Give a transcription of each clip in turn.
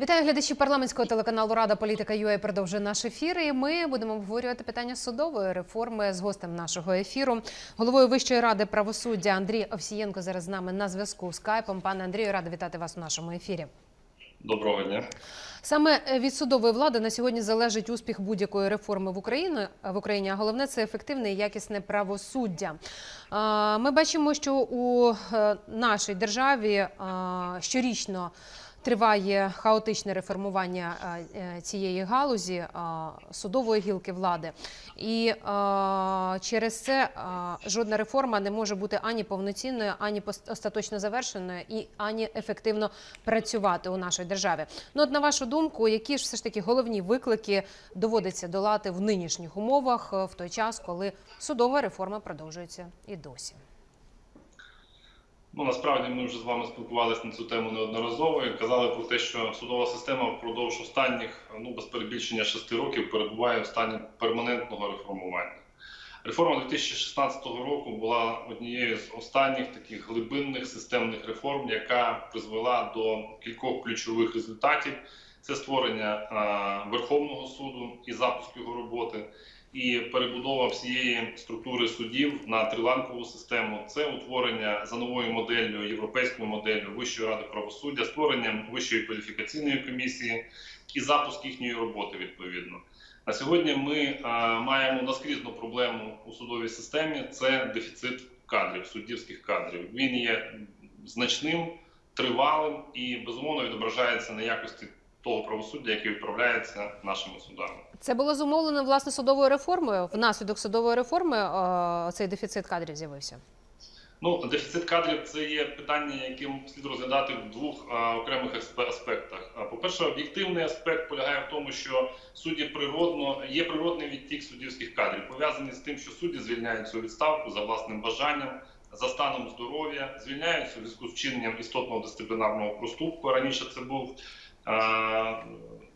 Вітаю глядачі парламентського телеканалу Рада Політика ЮА продовжує наш ефір. І ми будемо обговорювати питання судової реформи з гостем нашого ефіру, головою Вищої ради правосуддя Андрій Овсієнко зараз з нами на зв'язку скайпом. Пане Андрію, рада вітати вас у нашому ефірі. Доброго дня. Саме від судової влади на сьогодні залежить успіх будь-якої реформи в Україні в Україні. А головне це ефективне і якісне правосуддя. Ми бачимо, що у е, нашій державі щорічно. Триває хаотичне реформування е, е, цієї галузі е, судової гілки влади, і через це жодна реформа не може бути ані повноцінною, ані остаточно завершеною, і ані ефективно працювати у нашій державі. Ну, от на вашу думку, які ж все ж таки головні виклики доводиться долати в нинішніх умовах в той час, коли судова реформа продовжується і досі? Ну насправді ми вже з вами спілкувалися на цю тему неодноразово і казали про те, що судова система впродовж останніх, ну без перебільшення шести років, перебуває в стані перманентного реформування. Реформа 2016 року була однією з останніх таких глибинних системних реформ, яка призвела до кількох ключових результатів: це створення Верховного суду і запуск його роботи. І перебудова всієї структури судів на триланкову систему. Це утворення за новою моделлю, європейською моделлю Вищої ради правосуддя, створення вищої кваліфікаційної комісії і запуск їхньої роботи відповідно. На сьогодні ми а, маємо наскрізну проблему у судовій системі. Це дефіцит кадрів, суддівських кадрів. Він є значним, тривалим і безумовно відображається на якості того правосуддя, яке відправляється нашими судами. Це було зумовлено власне судовою реформою. Внаслідок судової реформи е, цей дефіцит кадрів з'явився. Ну, дефіцит кадрів це є питання, яким слід розглядати в двох а, окремих аспе- аспектах. А, По-перше, об'єктивний аспект полягає в тому, що судді природно є природний відтік суддівських кадрів, пов'язаний з тим, що судді звільняються у відставку за власним бажанням, за станом здоров'я, звільняються у зв'язку з вчиненням істотного дисциплінарного проступку. Раніше це був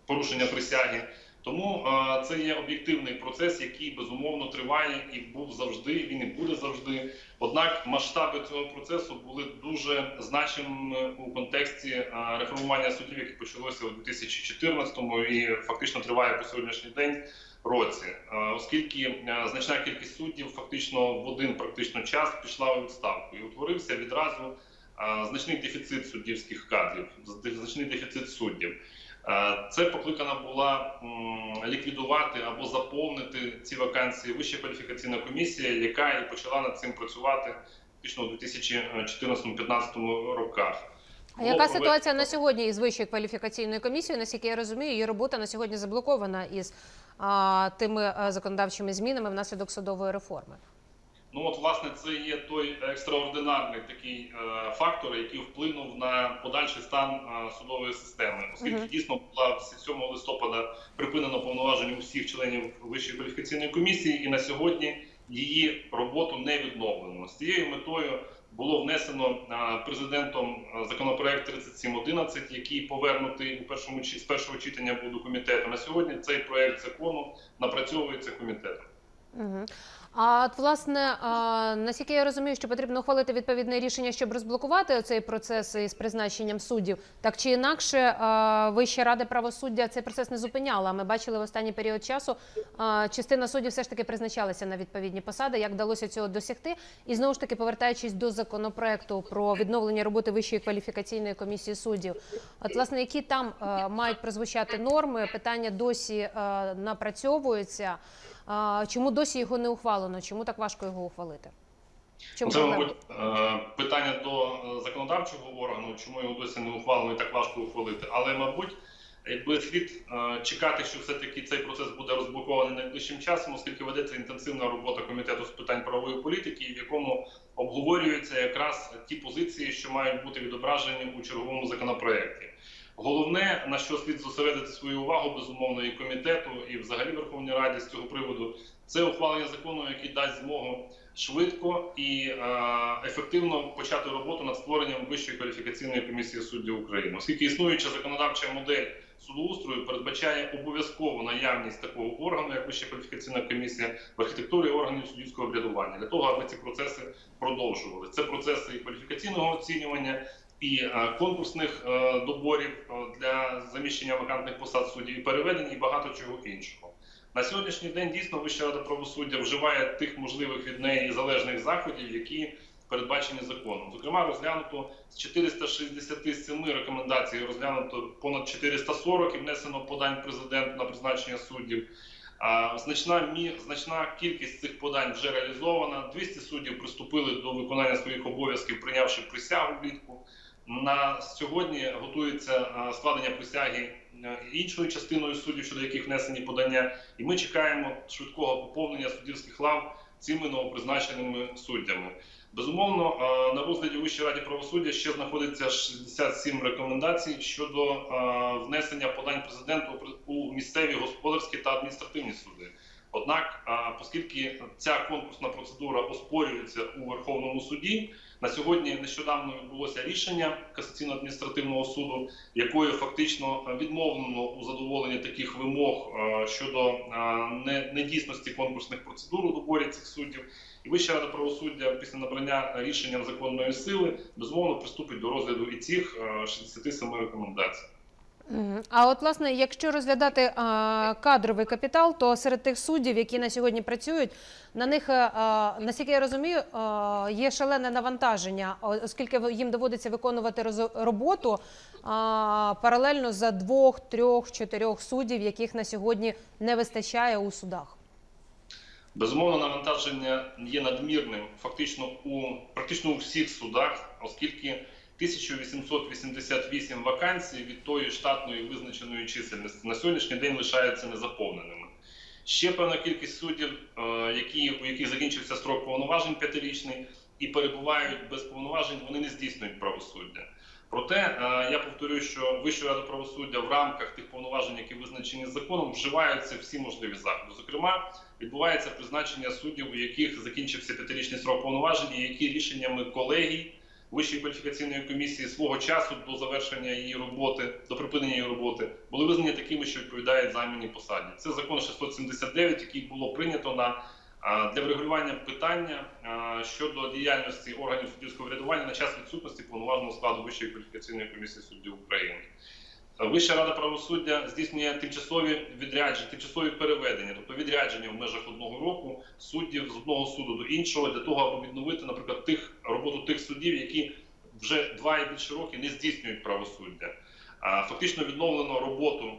порушення присяги. Тому е, це є об'єктивний процес, який безумовно триває і був завжди. Він і буде завжди. Однак масштаби цього процесу були дуже значимими у контексті е, реформування судів, яке почалося у 2014-му і фактично триває по сьогоднішній день. Році, Е, оскільки е, значна кількість суддів фактично в один практично час пішла у відставку і утворився відразу е, значний дефіцит суддівських кадрів, значний дефіцит суддів. Е, Це покликана була ліквідувати або заповнити ці вакансії Вища кваліфікаційна комісія, яка і почала над цим працювати фактично у 2014-2015 роках. А Було яка проведено- ситуація на сьогодні із вищою кваліфікаційною комісією? Наскільки я розумію, її робота на сьогодні заблокована із а, тими законодавчими змінами внаслідок судової реформи. Ну от власне це є той екстраординарний такий е, фактор, який вплинув на подальший стан е, судової системи, оскільки Мгм. дійсно була 7 листопада припинено повноваження усіх членів Вищої кваліфікаційної комісії, і на сьогодні її роботу не відновлено. З цією метою було внесено е, президентом е, законопроект 3711, який повернутий у першому з першого читання був до комітету. На сьогодні цей проект закону напрацьовується комітетом. Угу. А от, власне, наскільки я розумію, що потрібно ухвалити відповідне рішення, щоб розблокувати цей процес із призначенням суддів, так чи інакше, Вища рада правосуддя цей процес не зупиняла. Ми бачили в останній період часу, частина суддів все ж таки призначалася на відповідні посади. Як вдалося цього досягти? І знову ж таки, повертаючись до законопроекту про відновлення роботи Вищої кваліфікаційної комісії суддів, от власне, які там мають прозвучати норми, питання досі напрацьовуються. Чому досі його не ухвалено? Чому так важко його ухвалити? Чому Це, мабуть, е, питання до е, законодавчого органу, чому його досі не ухвалено і так важко ухвалити. Але, мабуть, якби слід е, чекати, що все-таки цей процес буде розблокований найближчим часом, оскільки ведеться інтенсивна робота комітету з питань правової політики, в якому обговорюються якраз ті позиції, що мають бути відображені у черговому законопроекті. Головне, на що слід зосередити свою увагу, безумовно, і комітету, і взагалі Верховній Раді з цього приводу, це ухвалення закону, який дасть змогу швидко і е, ефективно почати роботу над створенням Вищої кваліфікаційної комісії суддів України, оскільки існуюча законодавча модель судоустрою передбачає обов'язкову наявність такого органу, як Вища кваліфікаційна комісія в архітектурі органів суддівського врядування, для того, аби ці процеси продовжували. Це процеси і кваліфікаційного оцінювання, і е, конкурсних е, доборів е, для заміщення вакантних посад суддів і переведень, і багато чого іншого. На сьогоднішній день дійсно Вища рада правосуддя вживає тих можливих від неї залежних заходів, які передбачені законом. Зокрема, розглянуто з 467 рекомендацій, розглянуто понад 440 і внесено подань президенту на призначення суддів. Значна значна кількість цих подань вже реалізована. 200 суддів приступили до виконання своїх обов'язків, прийнявши присягу влітку. На сьогодні готується складення присяги е, іншою частиною суддів, щодо яких внесені подання, і ми чекаємо швидкого поповнення суддівських лав цими новопризначеними суддями. Безумовно, е, на розгляді Вищої раді правосуддя ще знаходиться 67 рекомендацій щодо е, внесення подань президенту у місцеві господарські та адміністративні суди. Однак, оскільки ця конкурсна процедура оспорюється у Верховному суді, на сьогодні нещодавно відбулося рішення касаційно-адміністративного суду, якою фактично відмовлено у задоволенні таких вимог щодо недійсності конкурсних процедур у доборі цих суддів. І Вища рада правосуддя після набрання рішенням законної сили безумовно приступить до розгляду і цих е, 67 рекомендацій. А от власне, якщо розглядати а, кадровий капітал, то серед тих суддів, які на сьогодні працюють, на них, е, а, наскільки я розумію, а, є шалене навантаження, оскільки їм доводиться виконувати роботу а, паралельно за двох, трьох, чотирьох суддів, яких на сьогодні не вистачає у судах. Безумовно, навантаження є надмірним фактично у практично у всіх судах, оскільки 1888 вакансій від тої штатної визначеної чисельності на сьогоднішній день лишаються незаповненими. Ще певна кількість суддів, е, які, у яких закінчився строк повноважень п'ятирічний і перебувають без повноважень, вони не здійснюють правосуддя. Проте е, я повторюю, що Вища рада правосуддя в рамках тих повноважень, які визначені законом, вживаються всі можливі заходи. Зокрема, відбувається призначення суддів, у яких закінчився п'ятирічний срок повноважень, і які рішеннями колегій Вищої кваліфікаційної комісії свого часу до завершення її роботи, до припинення її роботи, були визнані такими, що відповідають займаній посаді. Це закон 679, який було прийнято на для врегулювання питання щодо діяльності органів суддівського врядування на час відсутності повноважного складу Вищої кваліфікаційної комісії суддів України. Вища рада правосуддя здійснює тимчасові відрядження, тимчасові переведення, тобто відрядження в межах одного року суддів з одного суду до іншого для того, аби відновити, наприклад, тих роботу тих суддів, які вже два і більше роки не здійснюють правосуддя. Фактично відновлено роботу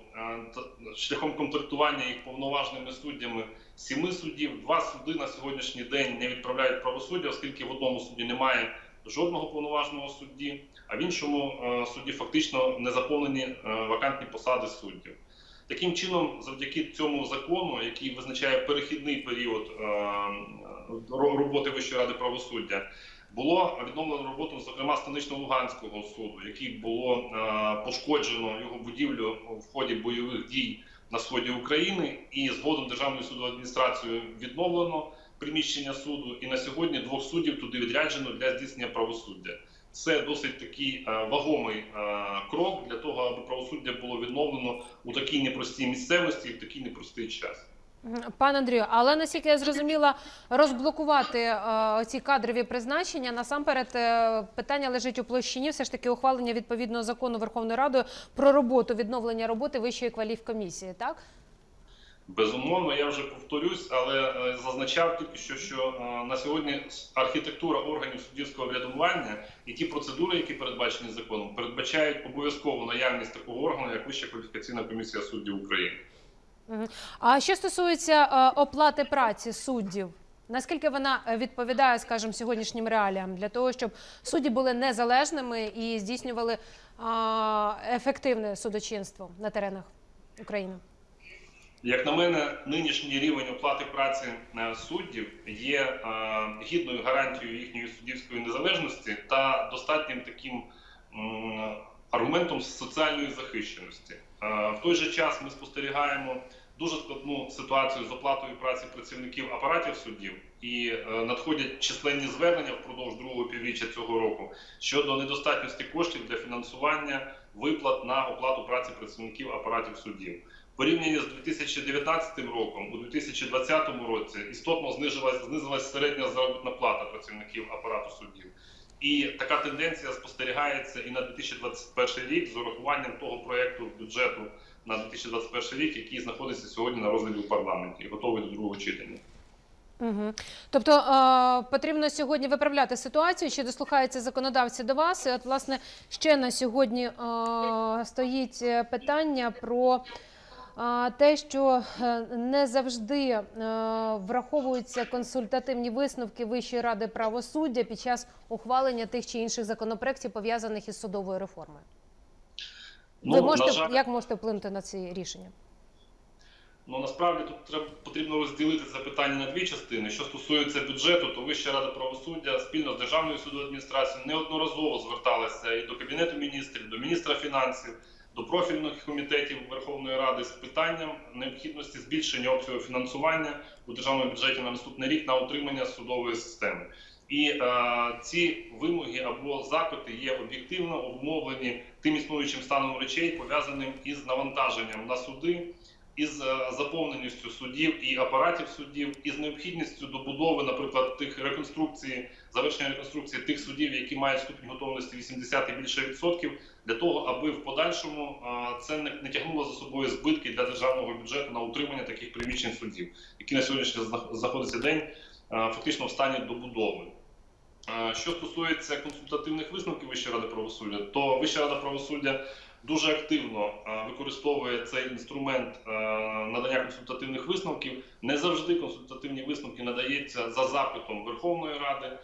шляхом контрактування їх повноважними суддями сіми суддів. Два суди на сьогоднішній день не відправляють правосуддя, оскільки в одному суді немає жодного повноважного судді, а в іншому е, суді фактично не заповнені е, вакантні посади суддів. Таким чином, завдяки цьому закону, який визначає перехідний період е, роботи Вищої ради правосуддя, було відновлено роботу, зокрема, станично-луганського суду, який було пошкоджено його будівлю в ході бойових дій на сході України, і згодом Державною судовою адміністрацією відновлено приміщення суду. І на сьогодні двох суддів туди відряджено для здійснення правосуддя. Це досить такий е, вагомий е, крок для того, аби правосуддя було відновлено у такій непростій місцевості і в такий непростий час. Пане Андрію, але наскільки я зрозуміла, розблокувати е, ці кадрові призначення насамперед питання лежить у площині, все ж таки ухвалення відповідного закону Верховною Радою про роботу відновлення роботи Вищої кваліфкомісії, так? Безумовно, я вже повторюсь, але е, зазначав тільки що, що е, на сьогодні архітектура органів суддівського врядування і ті процедури, які передбачені законом, передбачають обов'язкову наявність такого органу, як Вища кваліфікаційна комісія суддів України. А що стосується е, оплати праці суддів, наскільки вона відповідає, скажімо, сьогоднішнім реаліям для того, щоб судді були незалежними і здійснювали ефективне судочинство на теренах України? Як на мене, нинішній рівень оплати праці е, суддів є е, гідною гарантією їхньої суддівської незалежності та достатнім таким аргументом соціальної захищеності. Е, В той же час ми спостерігаємо дуже складну ситуацію з оплатою праці працівників апаратів суддів, і надходять численні звернення впродовж другого півріччя цього року щодо недостатності коштів для фінансування виплат на оплату праці працівників апаратів суддів. Порівняно з 2019 роком, у 2020 році істотно знизилась, знизилась середня заробітна плата працівників апарату суддів. І така тенденція спостерігається і на 2021 рік з урахуванням того проекту бюджету на 2021 рік, який знаходиться сьогодні на розгляді у парламенті, і готовий до другого читання. Угу. Тобто е, потрібно сьогодні виправляти ситуацію, що дослухаються законодавці до вас. І от, власне, ще на сьогодні е, стоїть е, питання про те, що е, не завжди е, враховуються консультативні висновки Вищої ради правосуддя під час ухвалення тих чи інших законопроєктів, пов'язаних із судовою реформою. Ви можете Ну, жаль, як можете вплинути на ці рішення? Ну насправді тут треба потрібно розділити це питання на дві частини. Що стосується бюджету, то Вища рада правосуддя спільно з Державною судовою адміністрацією неодноразово зверталася і до Кабінету міністрів, до міністра фінансів, до профільних комітетів Верховної Ради з питанням необхідності збільшення обсягу фінансування у державному бюджеті на наступний рік на утримання судової системи. І е, ці вимоги або запити є об'єктивно обумовлені тим існуючим станом речей, пов'язаним із навантаженням на суди із е, заповненістю судів і апаратів судів, із необхідністю добудови, наприклад, тих реконструкції, завершення реконструкції тих судів, які мають ступінь готовності 80 і більше відсотків, для того, аби в подальшому це не, тягнуло за собою збитки для державного бюджету на утримання таких приміщень судів, які на сьогоднішній знаходиться день фактично в стані добудови. Що стосується консультативних висновків Вищої ради правосуддя, то Вища рада правосуддя дуже активно використовує цей інструмент надання консультативних висновків. Не завжди консультативні висновки надається за запитом Верховної Ради.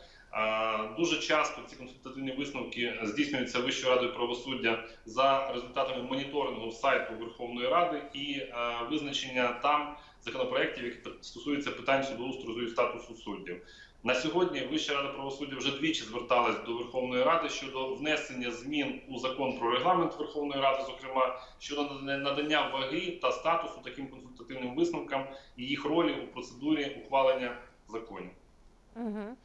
Дуже часто ці консультативні висновки здійснюються Вищою радою правосуддя за результатами моніторингу сайту Верховної Ради і е, визначення там законопроєктів, які стосуються питань судоустрою статусу суддів. На сьогодні Вища рада правосуддя вже двічі зверталась до Верховної Ради щодо внесення змін у закон про регламент Верховної Ради, зокрема щодо надання ваги та статусу таким консультативним висновкам і їх ролі у процедурі ухвалення законів. Угу.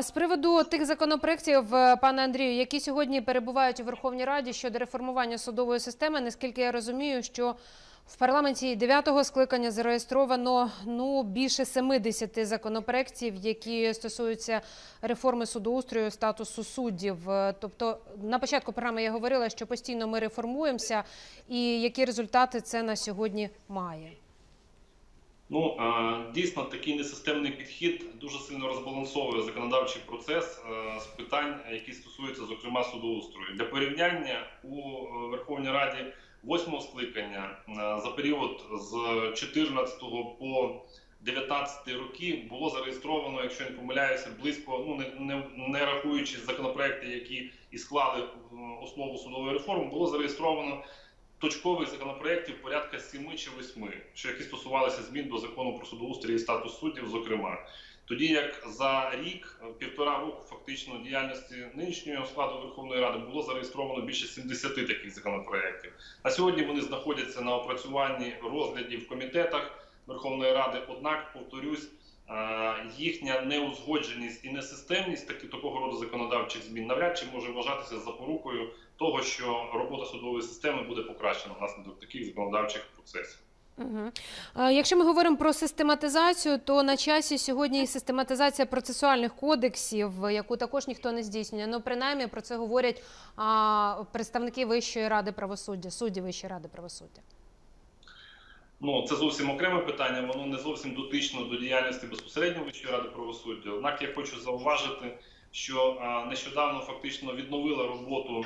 З приводу тих законопроєктів, е, пане Андрію, які сьогодні перебувають у Верховній Раді щодо реформування судової системи, наскільки я розумію, що в парламенті дев'ятого скликання зареєстровано ну більше 70 законопроєктів, які стосуються реформи судоустрою, статусу суддів. Е, Тобто, на початку програми я говорила, що постійно ми реформуємося, і які результати це на сьогодні має. Ну дійсно такий несистемний підхід дуже сильно розбалансовує законодавчий процес е, з питань, які стосуються зокрема судоустрою. Для порівняння у е, Верховній Раді восьмого скликання е, за період з 14 по 19 роки було зареєстровано, якщо не помиляюся, близько ну не, не, не рахуючи законопроекти, які і склали основу судової реформи, було зареєстровано точкових законопроєктів порядка 7 чи 8, що які стосувалися змін до закону про судоустрій і статус суддів, зокрема. Тоді як за рік, півтора року фактично діяльності нинішнього складу Верховної Ради було зареєстровано більше 70 таких законопроєктів. На сьогодні вони знаходяться на опрацюванні розгляді в комітетах Верховної Ради. Однак, повторюсь, е, їхня неузгодженість і несистемність таки такого роду законодавчих змін навряд чи може вважатися запорукою того, що робота судової системи буде покращена внаслідок таких законодавчих процесів. Угу. Якщо ми говоримо про систематизацію, то на часі сьогодні і систематизація процесуальних кодексів, яку також ніхто не здійснює. Ну, принаймні про це говорять а, представники Вищої ради правосуддя, судді Вищої ради правосуддя. Ну, це зовсім окреме питання, воно не зовсім дотично до діяльності безпосередньо Вищої ради правосуддя. Однак я хочу зауважити, що нещодавно фактично відновила роботу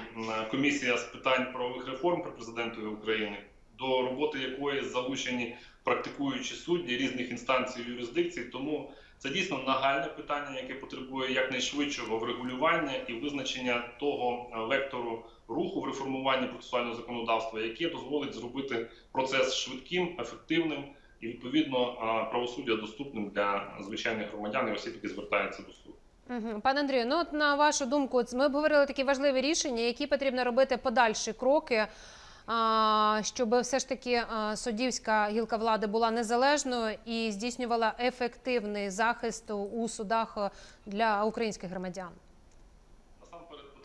комісія з питань правових реформ при президентові України, до роботи якої залучені практикуючі судді різних інстанцій юрисдикцій. Тому це дійсно нагальне питання, яке потребує якнайшвидшого врегулювання і визначення того вектору руху в реформуванні процесуального законодавства, яке дозволить зробити процес швидким, ефективним і відповідно правосуддя доступним для звичайних громадян і осіб, які звертаються до суду. Пане Андрію, ну от на вашу думку, ми обговорили такі важливі рішення, які потрібно робити подальші кроки, щоб все ж таки суддівська гілка влади була незалежною і здійснювала ефективний захист у судах для українських громадян.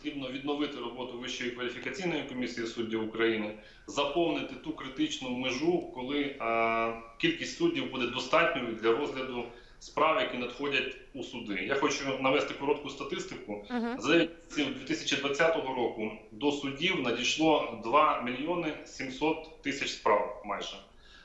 Потрібно відновити роботу Вищої кваліфікаційної комісії суддів України, заповнити ту критичну межу, коли а, кількість суддів буде достатньою для розгляду справ, які надходять у суди. Я хочу навести коротку статистику. Угу. За 9 місяців 2020 року до судів надійшло 2 мільйони 700 тисяч справ майже.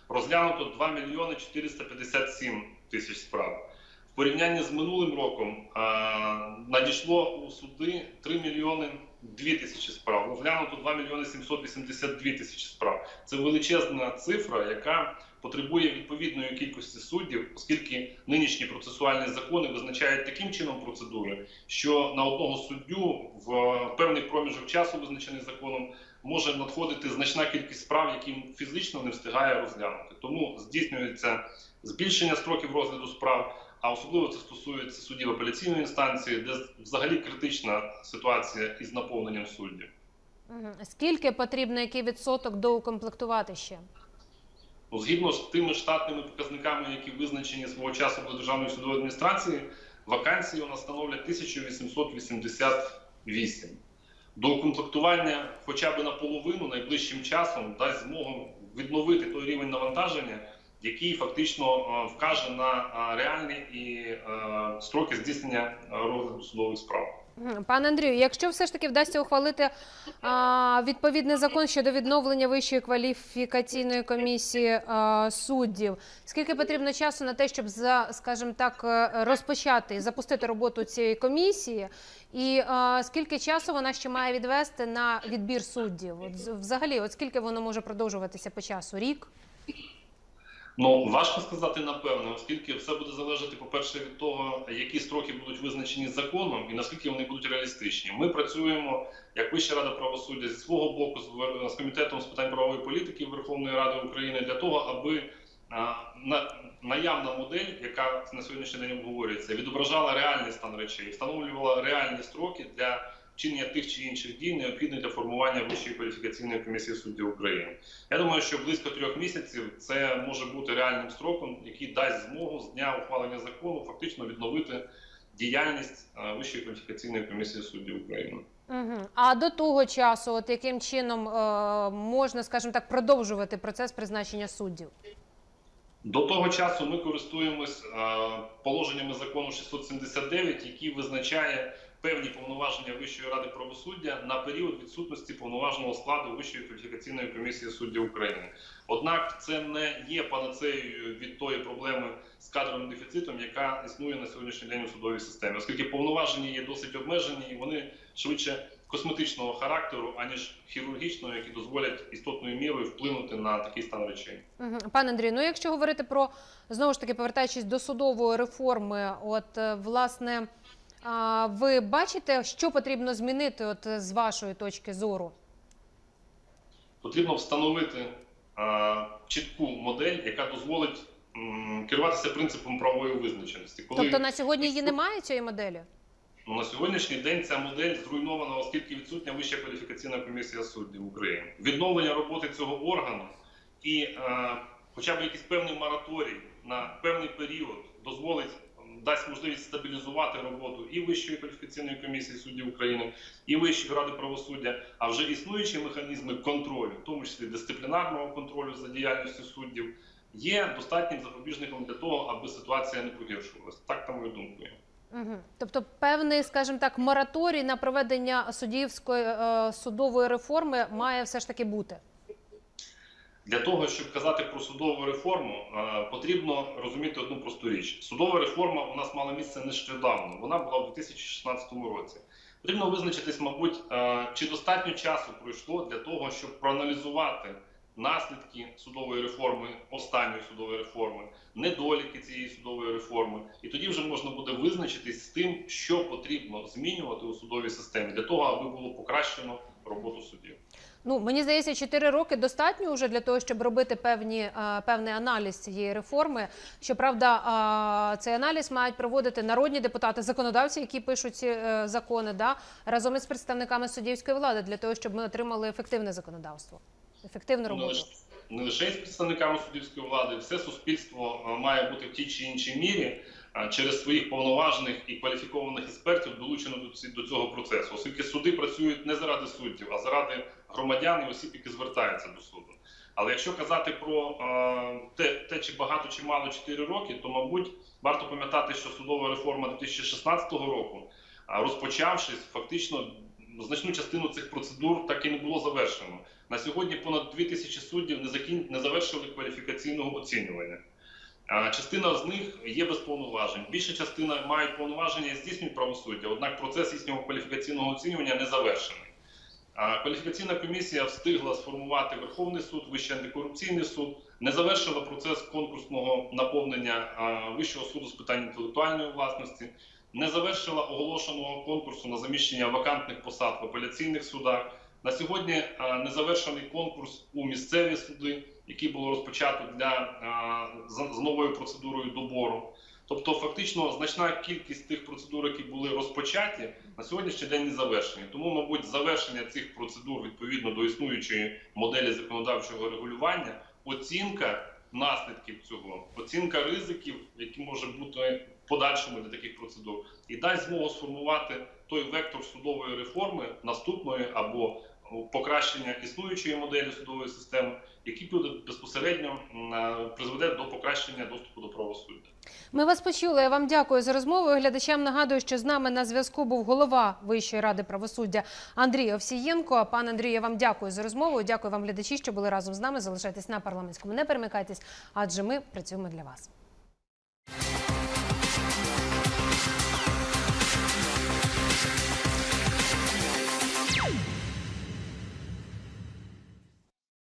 Розглянуто 2 мільйони 457 тисяч справ. В порівнянні з минулим роком а, надійшло у суди 3 мільйони 2 тисячі справ. Розглянуто 2 мільйони 782 тисячі справ. Це величезна цифра, яка потребує відповідної кількості суддів, оскільки нинішні процесуальні закони визначають таким чином процедури, що на одного суддю в певний проміжок часу, визначений законом, може надходити значна кількість справ, які фізично не встигає розглянути. Тому здійснюється збільшення строків розгляду справ. А особливо це стосується суддів апеляційної інстанції, де взагалі критична ситуація із наповненням суддів. Скільки потрібно, який відсоток доукомплектувати ще? Ну, згідно з тими штатними показниками, які визначені свого часу до Державної судової адміністрації, вакансії у нас становлять 1888. Доукомплектування хоча б наполовину найближчим часом дасть змогу відновити той рівень навантаження, який фактично е, вкаже на е, реальні і е, строки здійснення розгляду судових справ. Пане Андрію, якщо все ж таки вдасться ухвалити а, відповідний закон щодо відновлення вищої кваліфікаційної комісії а, суддів, скільки потрібно часу на те, щоб за, скажімо так, розпочати запустити роботу цієї комісії, і а, скільки часу вона ще має відвести на відбір суддів? От, взагалі, от скільки воно може продовжуватися по часу? Рік? Ну важко сказати напевно, оскільки все буде залежати, по-перше, від того, які строки будуть визначені законом і наскільки вони будуть реалістичні. Ми працюємо як Вища рада правосуддя зі свого боку з комітетом з питань правової політики Верховної Ради України для того, аби на наявна модель, яка на сьогоднішній день обговорюється, відображала реальний стан речей, встановлювала реальні строки для вчинення тих чи інших дій, необхідних для формування Вищої кваліфікаційної комісії суддів України. Я думаю, що близько трьох місяців це може бути реальним строком, який дасть змогу з дня ухвалення закону фактично відновити діяльність е, Вищої кваліфікаційної комісії суддів України. Угу. А до того часу, от яким чином е, можна, скажімо так, продовжувати процес призначення суддів? До того часу ми користуємось е, положеннями закону 679, який визначає певні повноваження Вищої ради правосуддя на період відсутності повноважного складу Вищої кваліфікаційної комісії суддів України. Однак це не є панацеєю від тої проблеми з кадровим дефіцитом, яка існує на сьогоднішній день у судовій системі, оскільки повноваження є досить обмежені і вони швидше косметичного характеру, аніж хірургічного, які дозволять істотною мірою вплинути на такий стан речей. Пане Андрію, ну якщо говорити про знову ж таки повертаючись до судової реформи, от е, власне, а, ви бачите, що потрібно змінити, от з вашої точки зору? потрібно встановити а, чітку модель, яка дозволить м, керуватися принципом правової визначеності. Коли Тобто на сьогодні її немає цієї моделі? ну, на сьогоднішній день ця модель зруйнована, оскільки відсутня Вища кваліфікаційна комісія суддів України. Відновлення роботи цього органу і а, хоча б якийсь певний мораторій на певний період дозволить. Дасть можливість стабілізувати роботу і Вищої кваліфікаційної комісії суддів України, і Вищої ради правосуддя, а вже існуючі механізми контролю, в тому числі дисциплінарного контролю за діяльністю суддів, є достатнім запобіжником для того, аби ситуація не погіршувалася. Так, на мою думку. Угу. Тобто певний, скажімо так, мораторій на проведення суддівської е, судової реформи має все ж таки бути. Для того, щоб казати про судову реформу, е, потрібно розуміти одну просту річ. Судова реформа у нас мала місце нещодавно. Вона була в 2016 році. Потрібно визначитись, мабуть, е, чи достатньо часу пройшло для того, щоб проаналізувати наслідки судової реформи, останньої судової реформи, недоліки цієї судової реформи, і тоді вже можна буде визначитись з тим, що потрібно змінювати у судовій системі для того, аби було покращено роботу суддів. Ну мені здається, 4 роки достатньо вже для того, щоб робити певні е, певний аналіз цієї реформи. Щоправда, е, цей аналіз мають проводити народні депутати, законодавці, які пишуть ці е, закони, да разом із представниками суддівської влади, для того, щоб ми отримали ефективне законодавство, ефективну роботу. Не лише із представниками суддівської влади, все суспільство е, має бути в тій чи іншій мірі е, через своїх повноважених і кваліфікованих експертів долучено до цього процесу, оскільки суди працюють не заради суддів, а заради громадян і осіб, які звертаються до суду. Але якщо казати про е, те, те, чи багато чи мало 4 роки, то мабуть варто пам'ятати, що судова реформа 2016 року, розпочавшись, фактично значну частину цих процедур так і не було завершено. На сьогодні понад 2 тисячі суддів не закін... не завершили кваліфікаційного оцінювання. Частина з них є без повноважень. Більша частина мають повноваження і здійснюють правосуддя, однак процес їхнього кваліфікаційного оцінювання не завершений. Кваліфікаційна комісія встигла сформувати Верховний суд, Вищий антикорупційний суд, не завершила процес конкурсного наповнення Вищого суду з питань інтелектуальної власності, не завершила оголошеного конкурсу на заміщення вакантних посад в апеляційних судах. На сьогодні а, не завершений конкурс у місцеві суди, який було розпочато для а, з, новою процедурою добору. Тобто, фактично, значна кількість тих процедур, які були розпочаті, на сьогоднішній день не завершені. Тому, мабуть, завершення цих процедур відповідно до існуючої моделі законодавчого регулювання, оцінка наслідків цього, оцінка ризиків, які може бути в подальшому для таких процедур, і дасть змогу сформувати той вектор судової реформи наступної або покращення існуючої моделі судової системи, який буде безпосередньо призведе до покращення доступу до правосуддя. Ми вас почули. Я вам дякую за розмову. Глядачам нагадую, що з нами на зв'язку був голова Вищої ради правосуддя Андрій Овсієнко. Пан Андрій, я вам дякую за розмову. Дякую вам, глядачі, що були разом з нами. Залишайтесь на парламентському. Не перемикайтесь, адже ми працюємо для вас.